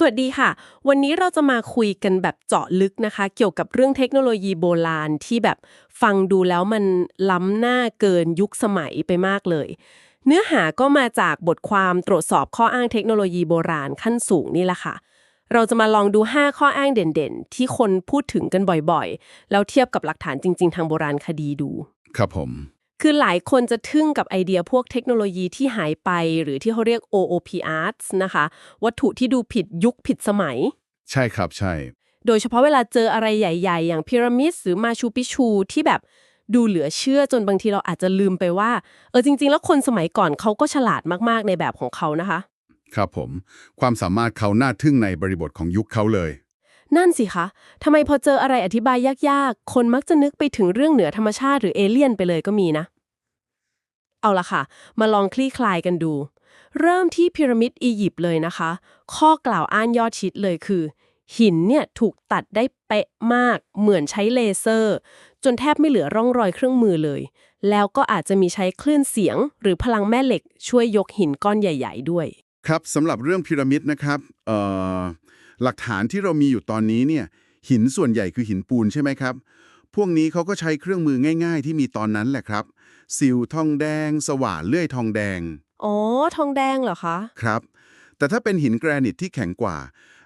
สวัสดีค่ะ วันนี้เราจะมาคุยกันแบบเจาะลึกนะคะ เกี่ยวกับเรื่องเทคโนโลยีโบราณที่แบบฟังดูแล้วมันล้ำหน้าเกินยุคสมัยไปมากเลย เนื้อหาก็มาจากบทความตรวจสอบข้ออ้างเทคโนโลยีโบราณขั้นสูงนี่แหละค่ะ เราจะมาลองดู 5 ข้ออ้างเด่นๆ ที่คนพูดถึงกันบ่อยๆ แล้วเทียบกับหลักฐานจริง ๆ ทางโบราณคดีดู ครับผม คือหลายคนจะทึ่งกับไอเดียพวกเทคโนโลยีที่หายไป หรือที่เขาเรียก OOP arts นะคะ วัตถุที่ดูผิดยุคผิดสมัย ใช่ครับใช่ โดยเฉพาะเวลาเจออะไรใหญ่ ๆ อย่างพีระมิดหรือมาชูปิชูที่แบบดูเหลือเชื่อจนบางทีเราอาจจะลืมไปว่าเออจริง ๆ แล้วคนสมัยก่อนเขาก็ฉลาดมากๆในแบบของเขานะคะ ครับผม ความสามารถเขาน่าทึ่งในบริบทของยุคเขาเลย นั่นสิคะทำไมพอเจออะไรอธิบายยากๆ คนมักจะนึกไปถึงเรื่องเหนือธรรมชาติหรือเอเลี่ยนไปเลยก็มีนะ เอาละค่ะ มาลองคลี่คลายกันดู เริ่มที่พีระมิดอียิปต์เลยนะคะ ข้อกล่าวอ้านยอดชิดเลยคือ หินเนี่ยถูกตัดได้เป๊ะมาก เหมือนใช้เลเซอร์ จนแทบไม่เหลือร่องรอยเครื่องมือเลย แล้วก็อาจจะมีใช้คลื่นเสียง หรือพลังแม่เหล็กช่วยยกหินก้อนใหญ่ ๆ ด้วย ครับสำหรับเรื่องพีระมิดนะครับเอ่อ หลักฐานที่เรามีอยู่ตอนนี้เนี่ยหินส่วนใหญ่คือหินปูนใช่ไหมครับ พวกนี้เขาก็ใช้เครื่องมือง่าย ๆ ที่มีตอนนั้นแหละครับซิลทองแดง สว่านเลื่อยทองแดง อ๋อ ทองแดงเหรอคะ ครับ แต่ถ้าเป็นหินแกรนิตที่แข็งกว่า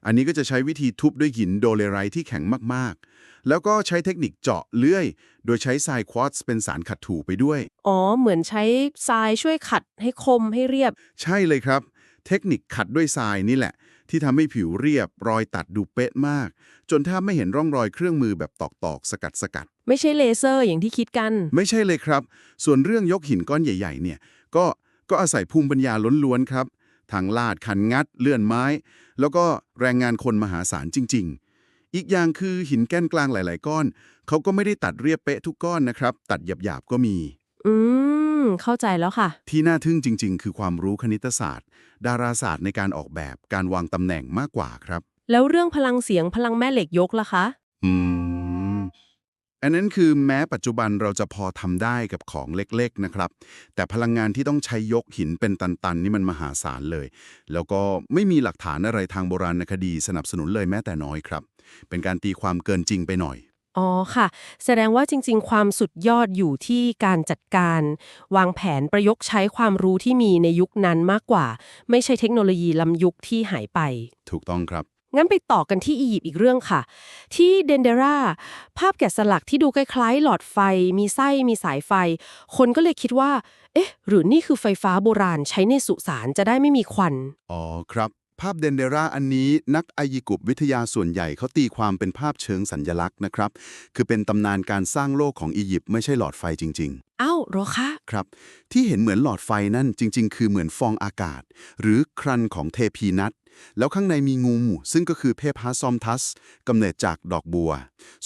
อันนี้ก็จะใช้วิธีทุบด้วยหินโดเลไรต์ที่แข็งมากๆ แล้วก็ใช้เทคนิคเจาะเลื่อย โดยใช้ทรายควอตซ์เป็นสารขัดถูไปด้วย อ๋อ เหมือนใช้ทรายช่วยขัดให้คมให้เรียบ ใช่เลยครับ เทคนิคขัดด้วยทรายนี่แหละ ที่ทำให้ผิวเรียบรอยตัดดูเป๊ะมาก จนแทบไม่เห็นร่องรอยเครื่องมือแบบตอกๆ สกัดสกัด ไม่ใช่เลเซอร์อย่างที่คิดกัน ไม่ใช่เลยครับ ส่วนเรื่องยกหินก้อนใหญ่ๆเนี่ยก็ก็อาศัยภูมิปัญญาล้วนๆครับทางลาดขันงัด เลื่อนไม้ แล้วก็แรงงานคนมหาศาลจริง ๆ อีกอย่างคือหินแก้นกลางหลาย ๆ ก้อน เขาก็ไม่ได้ตัดเรียบเป๊ะทุกก้อนนะครับ ตัดหยาบๆก็มี อืม เข้าใจแล้วค่ะ ที่น่าทึ่งจริง ๆ คือความรู้คณิตศาสตร์ ดาราศาสตร์ในการออกแบบการวางตำแหน่งมากกว่าครับ แล้วเรื่องพลังเสียงพลังแม่เหล็กยกล่ะคะ อืม อันนั้นคือแม้ปัจจุบันเราจะพอทำได้กับของเล็กๆนะครับ แต่พลังงานที่ต้องใช้ยกหินเป็นตันๆ นี่มันมหาศาลเลย แล้วก็ไม่มีหลักฐานอะไรทางโบราณคดีสนับสนุนเลยแม้แต่น้อยครับ เป็นการตีความเกินจริงไปหน่อย อ๋อค่ะ แสดงว่าจริง ๆ ความสุดยอดอยู่ที่การจัดการ วางแผนประยุกต์ใช้ความรู้ที่มีในยุคนั้นมากกว่า ไม่ใช่เทคโนโลยีล้ำยุคที่หายไป ถูกต้องครับ งั้นไปต่อกันที่อียิปต์อีกเรื่องค่ะ ที่เดนเดราภาพแกะสลักที่ดูคล้ายๆ หลอดไฟ มีไส้มีสายไฟ คนก็เลยคิดว่า เอ๊ะ หรือนี่คือไฟฟ้าโบราณใช้ในสุสานจะได้ไม่มีควัน อ๋อครับ ภาพเดนเดราอันนี้นักอายิกุบวิทยาส่วนใหญ่เขาตีความเป็นภาพเชิงสัญญลักษณ์นะครับ คือเป็นตำนานการสร้างโลกของอียิปต์ไม่ใช่หลอดไฟจริง ๆ เอ้าเหรอคะครับ ที่เห็นเหมือนหลอดไฟนั่นจริง ๆ คือเหมือนฟองอากาศ หรือครันของเทพีนัทแล้วข้างในมีงู ซึ่งก็คือเพพาซอมทัสกำเนิดจากดอกบัว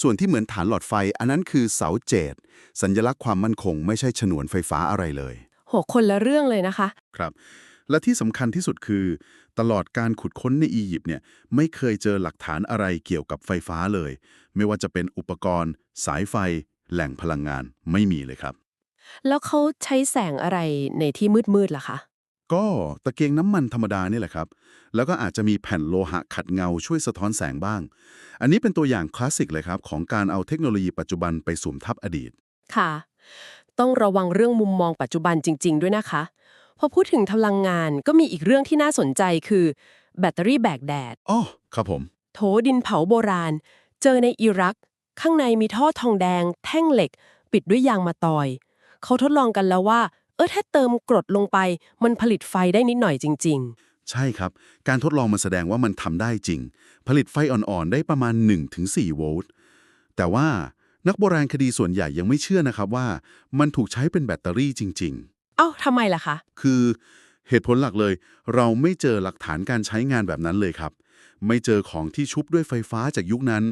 ส่วนที่เหมือนฐานหลอดไฟอันนั้นคือเสาเจดสัญลักษณ์ความมั่นคงไม่ใช่ฉนวนไฟฟ้าอะไรเลยโหคนละเรื่องเลยนะคะ ครับ และที่สำคัญที่สุดคือ ตลอดการขุดค้นในอียิปต์เนี่ยไม่เคยเจอหลักฐานอะไรเกี่ยวกับไฟฟ้าเลย ไม่ว่าจะเป็นอุปกรณ์ สายไฟ แหล่งพลังงานไม่มีเลยครับ แล้วเขาใช้แสงอะไรในที่มืดๆล่ะคะ ก็ตะเกียงน้ำมันธรรมดานี่แหละครับ แล้วก็อาจจะมีแผ่นโลหะขัดเงาช่วยสะท้อนแสงบ้าง อันนี้เป็นตัวอย่างคลาสสิกเลยครับ ของการเอาเทคโนโลยีปัจจุบันไปสวมทับอดีต ค่ะ ต้องระวังเรื่องมุมมองปัจจุบันจริง ๆ ด้วยนะคะ พอพูดถึงพลังงานก็มีอีกเรื่องที่น่าสนใจคือ แบตเตอรี่แบกแดด อ๋อ ครับผม โถดินเผาโบราณ เจอในอิรัก ข้างในมีท่อทองแดง แท่งเหล็ก ปิดด้วยยางมะตอย เขาทดลองกันแล้วว่า เออถ้าเติมกรดลงไป มันผลิตไฟได้นิดหน่อยจริง ใช่ครับ การทดลองมันแสดงว่ามันทำได้จริง ผลิตไฟอ่อนๆ ได้ประมาณ 1-4 โวลต์ แต่ว่านักโบราณคดีส่วนใหญ่ยังไม่เชื่อนะครับว่า มันถูกใช้เป็นแบตเตอรี่จริงๆๆ เอ้าทำไมล่ะคะ คือเหตุผลหลักเลย เราไม่เจอหลักฐานการใช้งานแบบนั้นเลยครับ ไม่เจอของที่ชุบด้วยไฟฟ้าจากยุคนั้น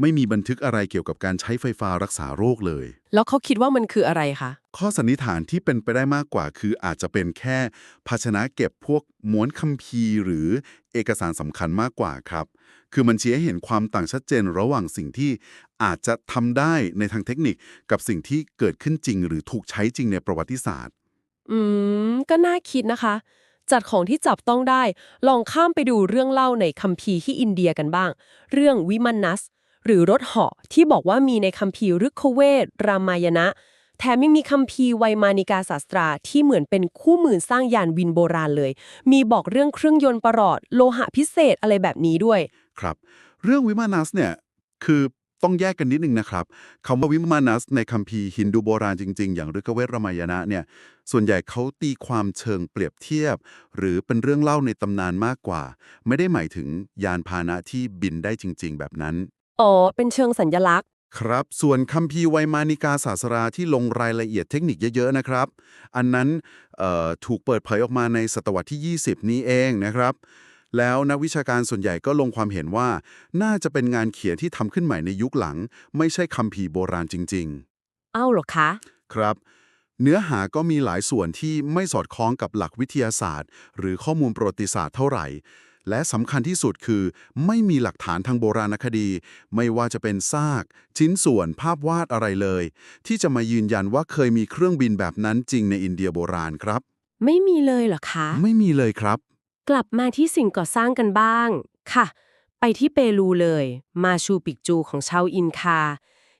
ไม่มีบันทึกอะไรเกี่ยวกับการใช้ไฟฟ้ารักษาโรคเลย แล้วเขาคิดว่ามันคืออะไรคะ ข้อสันนิษฐานที่เป็นไปได้มากกว่า คืออาจจะเป็นแค่ ภาชนะเก็บพวกม้วนคัมภีร์ หรือเอกสารสำคัญมากกว่าครับ คือมันชี้ให้เห็นความต่างชัดเจนระหว่างสิ่งที่อาจจะทำได้ในทางเทคนิค กับสิ่งที่เกิดขึ้นจริง หรือถูกใช้จริงในประวัติศาสตร์ อืม ก็น่าคิดนะคะ จัดของที่จับต้องได้ ลองข้ามไปดูเรื่องเล่าในคัมภีร์ที่อินเดียกันบ้าง เรื่องวิมันนัส หรือรถเหาะที่บอกว่ามีในคัมภีร์ฤกขเวทรามายณะ แถมยังมีคัมภีร์ไวยมานิกาศาสตราที่เหมือนเป็นคู่มือสร้างยานวินโบราณเลย มีบอกเรื่องเครื่องยนต์ประหลอด โลหะพิเศษอะไรแบบนี้ด้วย ครับ เรื่องวิมานัสเนี่ยคือ ต้องแยกกันนิดนึงนะครับคำว่าวิมานัสในคัมภีร์ฮินดูโบราณจริง ๆ อย่างฤกเวทรามายณะเนี่ยส่วนใหญ่เขาตีความเชิงเปรียบเทียบ หรือเป็นเรื่องเล่าในตำนานมากกว่า ไม่ได้หมายถึงยานพาหนะที่บินได้จริง ๆ แบบนั้น อ๋อ เป็นเชิงสัญลักษณ์ ครับ ส่วนคัมภีร์ไวยมานิกาศาสราที่ลงรายละเอียดเทคนิคเยอะ ๆ นะครับ อันนั้นเอ่อถูกเปิดเผยออกมาในศตวรรษที่ 20 นี้เองนะครับ แล้วนักวิชาการส่วนใหญ่ก็ลงความเห็นว่า น่าจะเป็นงานเขียนที่ทำขึ้นใหม่ในยุคหลัง ไม่ใช่คัมภีร์โบราณจริงเอ้าเหรอคะๆครับ เนื้อหาก็มีหลายส่วนที่ไม่สอดคล้องกับหลักวิทยาศาสตร์ หรือข้อมูลประวัติศาสตร์เท่าไหร่ และสำคัญที่สุดคือ ไม่มีหลักฐานทางโบราณคดี ไม่ว่าจะเป็นซาก ชิ้นส่วนภาพวาดอะไรเลย ที่จะมายืนยันว่าเคยมีเครื่องบินแบบนั้นจริงในอินเดียโบราณครับ ไม่มีเลยเหรอคะ ไม่มีเลยครับ กลับมาที่สิ่งก่อสร้างกันบ้าง ค่ะ ไปที่เปรูเลย มาชูปิกจูของชาวอินคา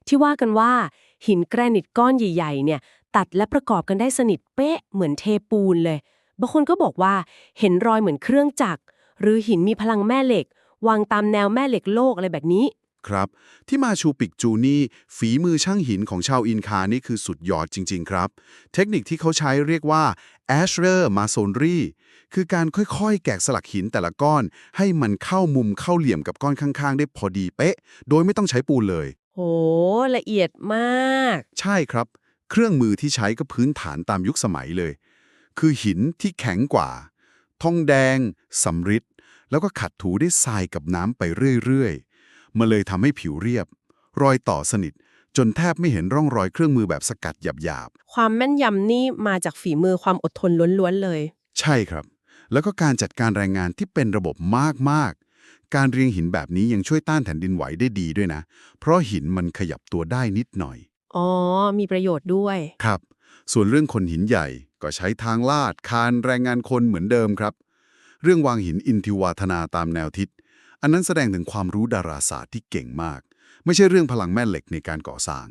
ที่ว่ากันว่า หินแกรนิตก้อนใหญ่ๆ เนี่ย ตัดและประกอบกันได้สนิทเป๊ะเหมือนเทปูนเลย บางคนก็บอกว่าเห็นรอยเหมือนเครื่องจักร หรือหินมีพลังแม่เหล็ก วางตามแนวแม่เหล็กโลกอะไรแบบนี้ครับ ที่มาชูปิกจูนี่ ฝีมือช่างหินของชาวอินคานี่คือสุดยอดจริง ๆ ครับ เทคนิคที่เขาใช้เรียกว่า Ashrer Masonry คือการค่อยๆ แกะสลักหินแต่ละก้อน ให้มันเข้ามุมเข้าเหลี่ยมกับก้อนข้างๆ ได้พอดีเป๊ะ โดยไม่ต้องใช้ปูนเลย โห ละเอียดมาก ใช่ครับ เครื่องมือที่ใช้ก็พื้นฐานตามยุคสมัยเลย คือหินที่แข็งกว่า ทองแดงสำริดแล้วก็ขัดถูได้ทรายกับน้ำไปเรื่อยๆ มาเลยทำให้ผิวเรียบ รอยต่อสนิท จนแทบไม่เห็นร่องรอยเครื่องมือแบบสกัดหยาบความแม่นยำนี่มาจากฝีมือความอดทนล้วนๆเลย ๆ ใช่ครับ แล้วก็การจัดการแรงงานที่เป็นระบบมาก ๆ การเรียงหินแบบนี้ยังช่วยต้านแผ่นดินไหวได้ดีด้วยนะ เพราะหินมันขยับตัวได้นิดหน่อย อ๋อ มีประโยชน์ด้วย ครับ ส่วนเรื่องคนหินใหญ่ก็ใช้ทางลาด คานแรงงานคนเหมือนเดิมครับ เรื่องวางหินอินทิวาธนาตามแนวทิศ อันนั้นแสดงถึงความรู้ดาราศาสตร์ที่เก่งมาก ไม่ใช่เรื่องพลังแม่เหล็กในการก่อสร้าง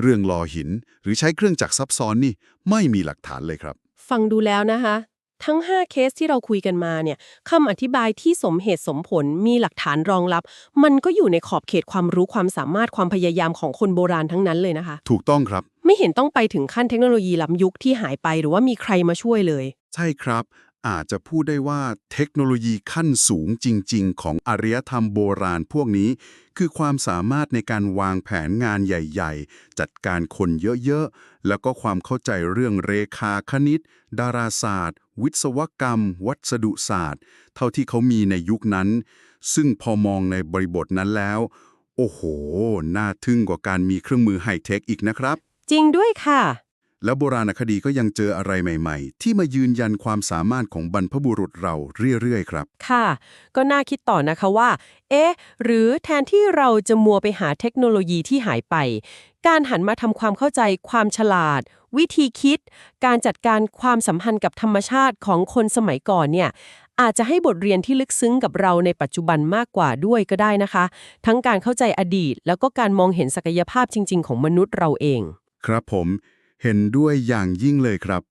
เรื่องลอหินหรือใช้เครื่องจักรซับซ้อนนี่ไม่มีหลักฐานเลยครับ ฟังดูแล้วนะคะ ทั้ง 5 เคสที่เราคุยกันมาเนี่ยคำอธิบายที่สมเหตุสมผลมีหลักฐานรองรับ มันก็อยู่ในขอบเขตความรู้ความสามารถความพยายามของคนโบราณทั้งนั้นเลยนะคะ ถูกต้องครับ ไม่เห็นต้องไปถึงขั้นเทคโนโลยีล้ำยุคที่หายไป หรือว่ามีใครมาช่วยเลย ใช่ครับ อาจจะพูดได้ว่าเทคโนโลยีขั้นสูงจริง ๆ ของอารยธรรมโบราณพวกนี้ คือความสามารถในการวางแผนงานใหญ่ ๆ จัดการคนเยอะ ๆ แล้วก็ความเข้าใจเรื่องเรขาคณิต ดาราศาสตร์ วิศวกรรม วัสดุศาสตร์ เท่าที่เขามีในยุคนั้น ซึ่งพอมองในบริบทนั้นแล้ว โอ้โห น่าทึ่งกว่าการมีเครื่องมือไฮเทคอีกนะครับ จริงด้วยค่ะ แล้วโบราณคดีก็ยังเจออะไรใหม่ ๆ ที่มายืนยันความสามารถของบรรพบุรุษเราเรื่อยๆ ครับ ค่ะ ก็น่าคิดต่อนะคะว่า เอ๊ะ หรือแทนที่เราจะมัวไปหาเทคโนโลยีที่หายไป การหันมาทำความเข้าใจความฉลาด วิธีคิด การจัดการความสัมพันธ์กับธรรมชาติของคนสมัยก่อนเนี่ยอาจจะให้บทเรียนที่ลึกซึ้งกับเราในปัจจุบันมากกว่าด้วยก็ได้นะคะ ทั้งการเข้าใจอดีต แล้วก็การมองเห็นศักยภาพจริง ๆ ของมนุษย์เราเอง ครับผม เห็นด้วยอย่างยิ่งเลยครับ